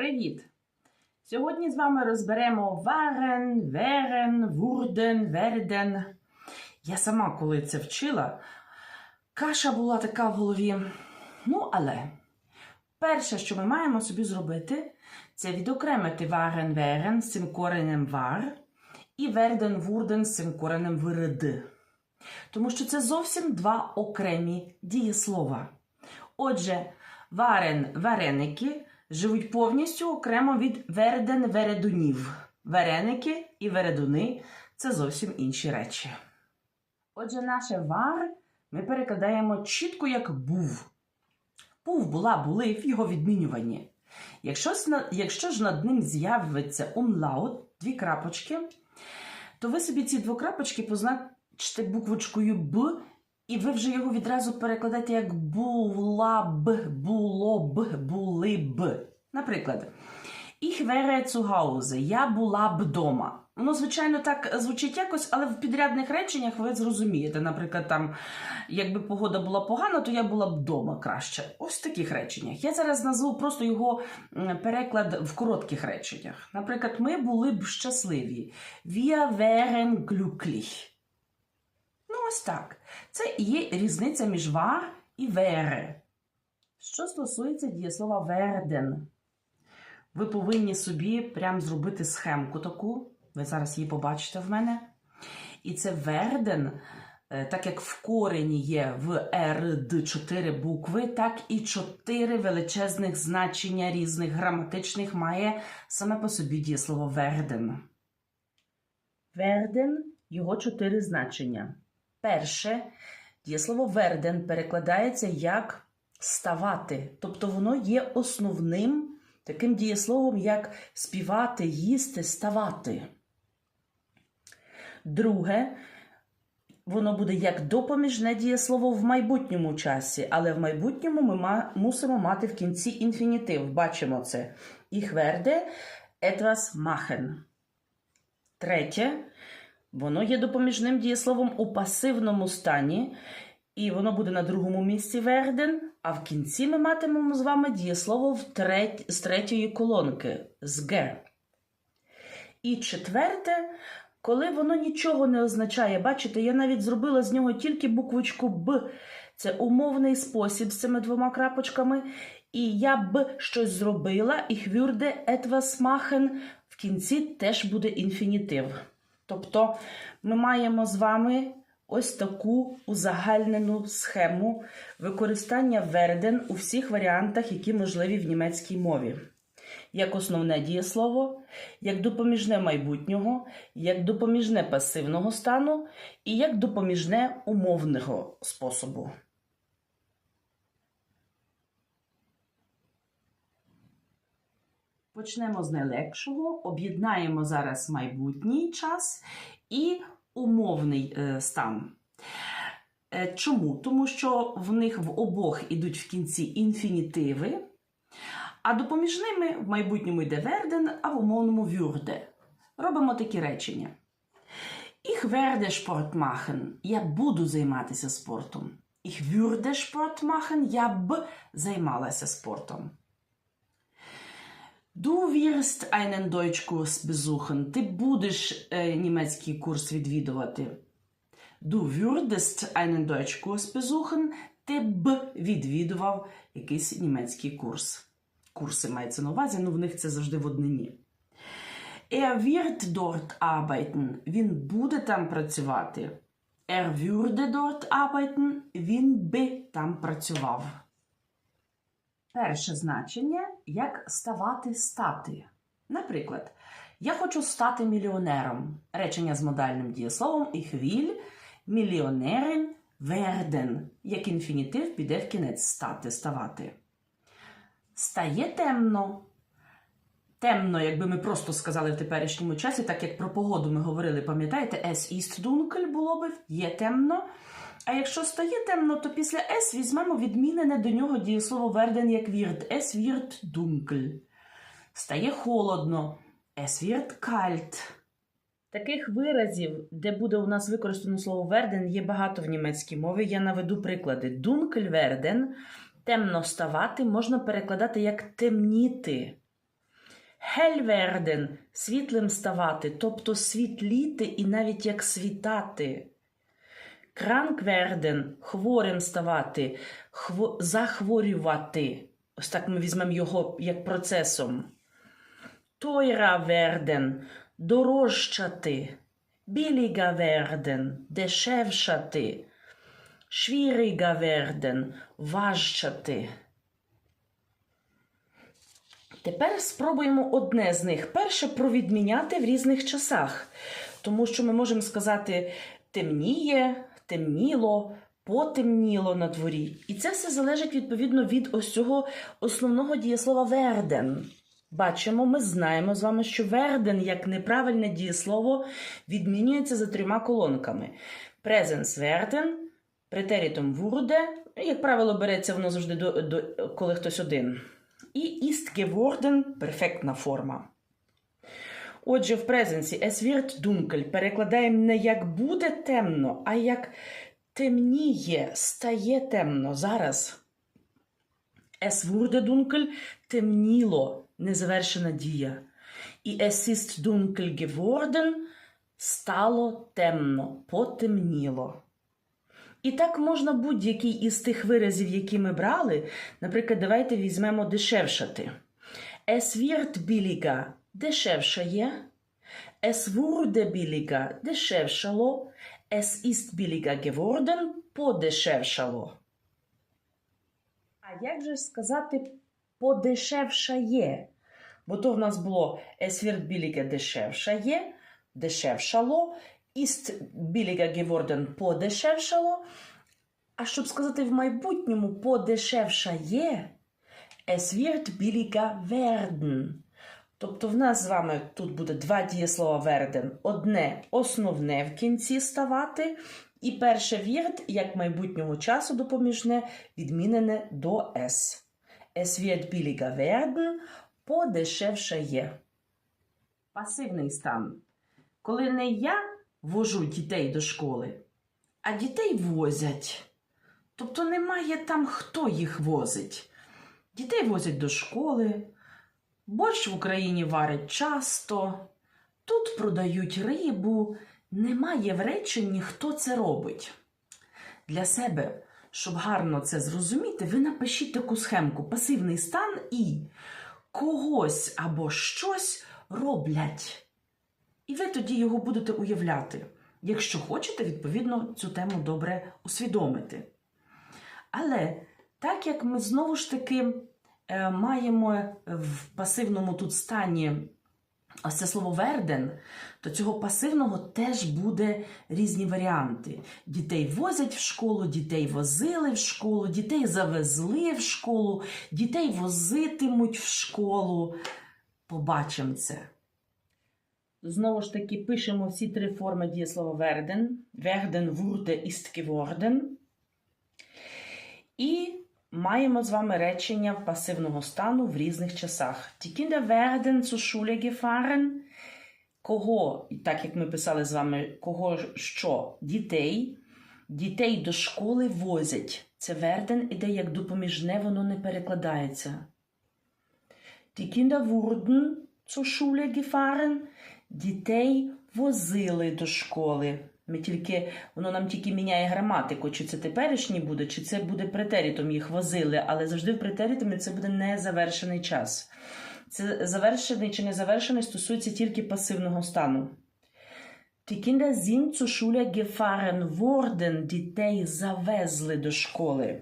Привіт! Сьогодні з вами розберемо варен, верен, вурден, верден. Я сама, коли це вчила, каша була така в голові. Ну, але перше, що ми маємо собі зробити, це відокремити варен, верен з цим коренем вар і верден, вурден з цим коренем вирд. Тому що це зовсім два окремі дієслова. Отже, варен вареники живуть повністю окремо від верден вередунів. Вареники і вередуни це зовсім інші речі. Отже, наше вар ми перекладаємо чітко як був. Був, була, були в його відмінюванні. Якщо, якщо ж над ним з'явиться умлаут, дві крапочки, то ви собі ці двокрапочки позначите буквочкою Б, і ви вже його відразу перекладаєте як була б, було б, були б. Наприклад, Ich wäre zu Hause. Я була б дома. Воно, звичайно, так звучить якось, але в підрядних реченнях ви зрозумієте. Наприклад, там, якби погода була погана, то я була б вдома краще. Ось в таких реченнях. Я зараз назву просто його переклад в коротких реченнях. Наприклад, ми були б щасливі. Wir wären glücklich. Ось так. Це і є різниця між вар і wäre. Що стосується дієслова werden, ви повинні собі прям зробити схемку таку. Ви зараз її побачите в мене. І це werden, е, так як в корені є в RD 4 букви, так і 4 величезних значення різних граматичних має саме по собі дієслово werden. Werden – його чотири значення. Перше, дієслово werden перекладається як ставати, тобто воно є основним таким дієсловом, як співати, їсти, ставати. Друге, воно буде як допоміжне дієслово в майбутньому часі, але в майбутньому ми мусимо мати в кінці інфінітив. Бачимо це. Ich werde etwas machen. Третє, воно є допоміжним дієсловом у пасивному стані, і воно буде на другому місці werden, а в кінці ми матимемо з вами дієслово в треть, з третьої колонки з Г. І четверте, коли воно нічого не означає, бачите, я навіть зробила з нього тільки буквочку Б. Це умовний спосіб з цими двома крапочками. І я б щось зробила, і etwas machen в кінці теж буде інфінітив. Тобто ми маємо з вами ось таку узагальнену схему використання werden у всіх варіантах, які можливі в німецькій мові. Як основне дієслово, як допоміжне майбутнього, як допоміжне пасивного стану і як допоміжне умовного способу. Почнемо з найлегшого, об'єднаємо зараз майбутній час і умовний е, стан. Е, чому? Тому що в них в обох ідуть в кінці інфінітиви, а допоміжними в майбутньому йде верден, а в умовному würde. Робимо такі речення. Ich werde Sport machen. Я буду займатися спортом. Ich würde Sport machen. Я б займалася спортом. Du wirst einen Deutschkurs besuchen. Ти будеш е, німецький курс відвідувати. Du würdest einen Deutschkurs besuchen. Ти б відвідував якийсь німецький курс. Курси мається на увазі, ну в них це завжди в однині. Er wird dort arbeiten. Він буде там працювати. Er würde dort arbeiten. Він би там працював. Перше значення як ставати стати. Наприклад, я хочу стати мільйонером. Речення з модальним дієсловом ich will Millionärin werden. Як інфінітив піде в кінець стати, ставати. Стає темно. Темно, якби ми просто сказали в теперішньому часі, так як про погоду ми говорили, пам'ятаєте, es ist dunkel було би, є темно. А якщо стає темно, то після es візьмемо відмінене до нього дієслово werden як wird. Es wird dunkel. Стає холодно. Es wird kalt. Таких виразів, де буде у нас використано слово werden, є багато в німецькій мові. Я наведу приклади. Werden, темно ставати, можна перекладати як темніти. Hell – світлим ставати, тобто світліти і навіть як світати. Werden – хворим ставати, хво... захворювати. Ось так ми візьмемо його як процесом. Teurer werden – дорожчати. Billiger werden – дешевшати. Schwieriger werden – важчати. Тепер спробуємо одне з них. Перше провідміняти в різних часах. Тому що ми можемо сказати темніє, темніло, потемніло на дворі. І це все залежить відповідно від ось цього основного дієслова верден. Бачимо, ми знаємо з вами, що верден як неправильне дієслово відмінюється за трьома колонками. Презенс верден, претерітом wurde, як правило, береться воно завжди до, до, коли хтось один. І ist geworden – перфектна форма. Отже, в презенсі es wird dunkel перекладаємо не як буде темно, а як темніє, стає темно зараз. Es wurde dunkel – темніло, незавершена дія. І es ist dunkel geworden – стало темно, потемніло. І так можна будь-який із тих виразів, які ми брали. Наприклад, давайте візьмемо дешевшати. Es wird billiger – дешевшає. Es wurde billiger – дешевшало. Es ist billiger geworden – подешевшало. А як же сказати подешевшає? Бо то в нас було es wird billiger дешевшає, дешевшало, ist billiger geworden подешевшало. А щоб сказати в майбутньому подешевшає, es wird billiger werden. Тобто в нас з вами тут буде два дієслова werden. Одне основне в кінці ставати, і перше wird, як майбутнього часу допоміжне, відмінене до s. Es wird billiger werden, подешевшає. Пасивний стан. Коли не я вожу дітей до школи, а дітей возять. Тобто немає там, хто їх возить. Дітей возять до школи, борщ в Україні варять часто, тут продають рибу, немає в реченні, хто це робить. Для себе, щоб гарно це зрозуміти, ви напишіть таку схемку: пасивний стан і когось або щось роблять. І ви тоді його будете уявляти, якщо хочете, відповідно, цю тему добре усвідомити. Але так як ми знову ж таки маємо в пасивному тут стані ось це слово верден, то цього пасивного теж буде різні варіанти. Дітей возять в школу, дітей возили в школу, дітей завезли в школу, дітей возитимуть в школу. Побачимо це. Знову ж таки, пишемо всі три форми дієслова werden. Werden, wurde, ist geworden. І маємо з вами речення пасивного стану в різних часах. Die Kinder werden zur Schule gefahren. Кого, так як ми писали з вами, кого що? Дітей. Дітей до школи возять. Це werden іде як допоміжне, воно не перекладається. Die Kinder wurden zur Schule gefahren. Дітей возили до школи. Ми тільки, воно нам тільки міняє граматику, чи це теперішній буде, чи це буде претерітом їх возили, але завжди в претерітумі це буде незавершений час. Це завершений чи незавершений стосується тільки пасивного стану. Die Kinder sind zur Schule gefahren. Дітей завезли до школи.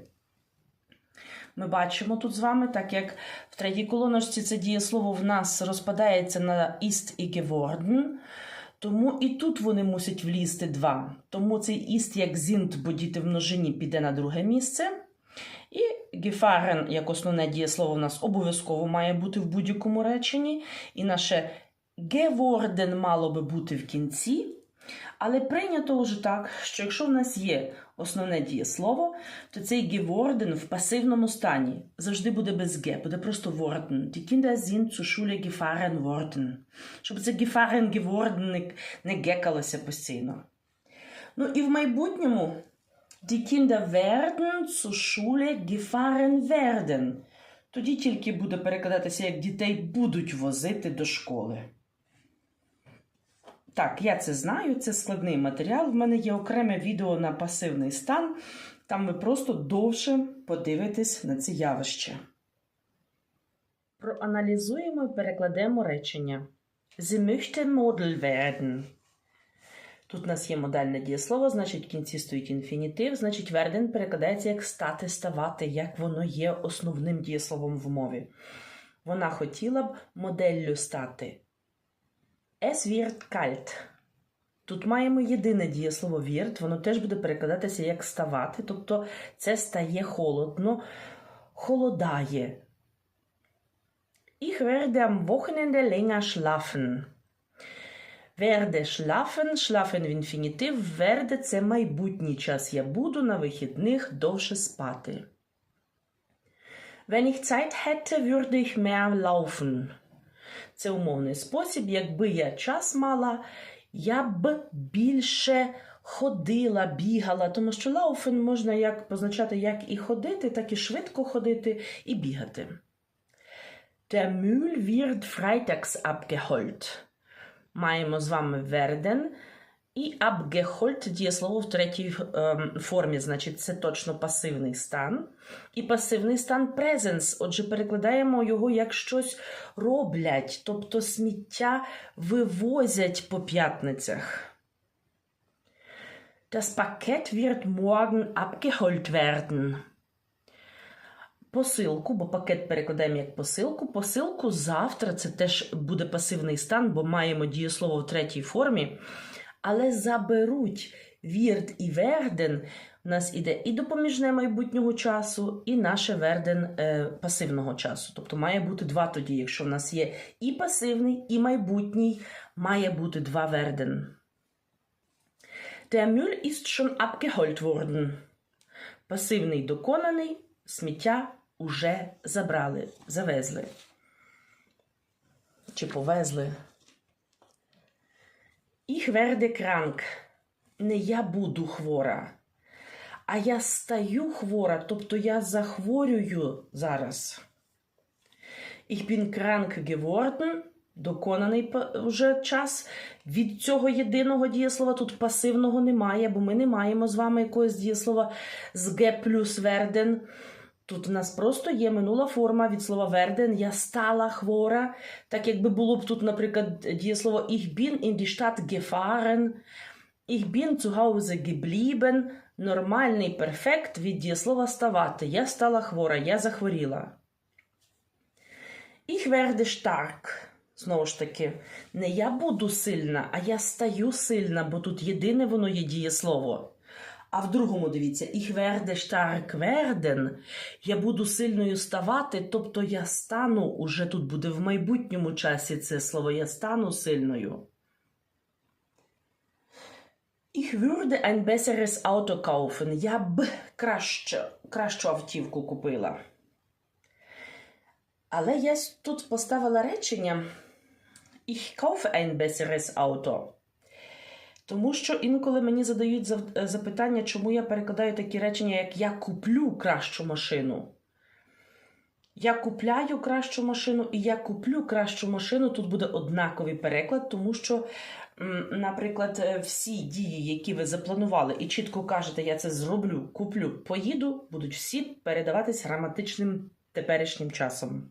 Ми бачимо тут з вами, так як в третій колоночці це дієслово в нас розпадається на ist і geworden, тому і тут вони мусять влізти два. Тому цей іст, як зінт, бо діти в множині піде на друге місце. І гефарен, як основне дієслово, в нас обов'язково має бути в будь-якому реченні. І наше геворден мало би бути в кінці. Але прийнято вже так, що якщо в нас є основне дієслово, то цей geworden в пасивному стані завжди буде без «ге», буде просто worden. Die Kinder sind zur Schule gefahren worden. Щоб це gefahren geworden не, гекалося постійно. Ну і в майбутньому die Kinder werden zur Schule gefahren werden. Тоді тільки буде перекладатися, як дітей будуть возити до школи. Так, я це знаю, це складний матеріал. В мене є окреме відео на пасивний стан. Там ви просто довше подивитесь на ці явища. Проаналізуємо і перекладемо речення. Sie möchte Model werden. Тут у нас є модальне дієслово, значить в кінці стоїть інфінітив, значить werden перекладається як стати, ставати, як воно є основним дієсловом в мові. Вона хотіла б моделлю стати. Es wird kalt. Тут маємо єдине дієслово wird, воно теж буде перекладатися як ставати, тобто це стає холодно, холодає. Ich werde am Wochenende länger schlafen. Werde schlafen, schlafen в інфінітив, werde – це майбутній час. Я буду на вихідних довше спати. Wenn ich Zeit hätte, würde ich mehr laufen. Це умовний спосіб. Якби я час мала, я б більше ходила, бігала, тому що лауфен можна як позначати як і ходити, так і швидко ходити і бігати. Der Müll wird freitags abgeholt. Маємо з вами werden і abgeholt дієслово в третій формі, значить, це точно пасивний стан. І пасивний стан presence. Отже, перекладаємо його як щось роблять, тобто сміття вивозять по п'ятницях. Das Paket wird morgen abgeholt werden посилку, бо пакет перекладаємо як посилку. Посилку завтра це теж буде пасивний стан, бо маємо дієслово в третій формі. Але заберуть вірд і верден. У нас іде і допоміжне майбутнього часу, і наше верден е, пасивного часу. Тобто має бути два тоді. Якщо в нас є і пасивний, і майбутній, має бути два верден. Der Müll ist schon abgeholt worden. Пасивний доконаний, сміття уже забрали, завезли. Чи повезли. Ich werde krank. Не я буду хвора. А я стаю хвора, тобто я захворюю зараз. Ich bin krank geworden. Доконаний вже час. Від цього єдиного дієслова тут пасивного немає, бо ми не маємо з вами якогось дієслова з Г плюс werden. Тут у нас просто є минула форма від слова werden, я стала хвора. Так якби було б тут, наприклад, дієслово Ich bin in die Stadt gefahren, Ich bin zu Hause geblieben. Нормальний перфект від дієслова ставати. Я стала хвора, я захворіла. Ich werde stark. Знову ж таки, не я буду сильна, а я стаю сильна, бо тут єдине воно є дієслово. А в другому дивіться, ich werde stark werden, я буду сильною ставати, тобто я стану, уже тут буде в майбутньому часі це слово, я стану сильною. Ich würde ein besseres Auto kaufen. Я б краще, кращу автівку купила. Але я тут поставила речення Ich kaufe ein besseres Auto. Тому що інколи мені задають запитання, чому я перекладаю такі речення, як я куплю кращу машину. Я купляю кращу машину і я куплю кращу машину. Тут буде однаковий переклад, тому що, наприклад, всі дії, які ви запланували, і чітко кажете, я це зроблю, куплю, поїду, будуть всі передаватись граматичним теперішнім часом.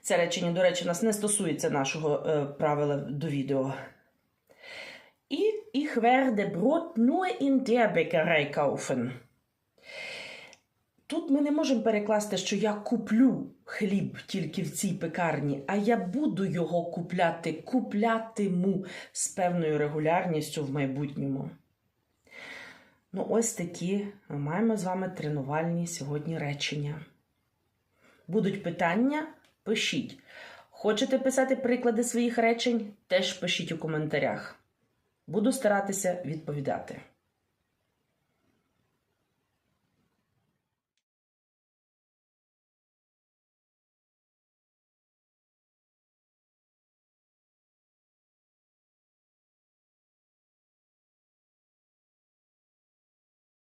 Це речення, до речі, нас не стосується нашого е, правила до відео. І ich werde Brot nur in der Bäckerei kaufen. Тут ми не можемо перекласти, що я куплю хліб тільки в цій пекарні, а я буду його купляти, куплятиму з певною регулярністю в майбутньому. Ну, ось такі ми маємо з вами тренувальні сьогодні речення. Будуть питання? Пишіть. Хочете писати приклади своїх речень? Теж пишіть у коментарях. Буду старатися відповідати.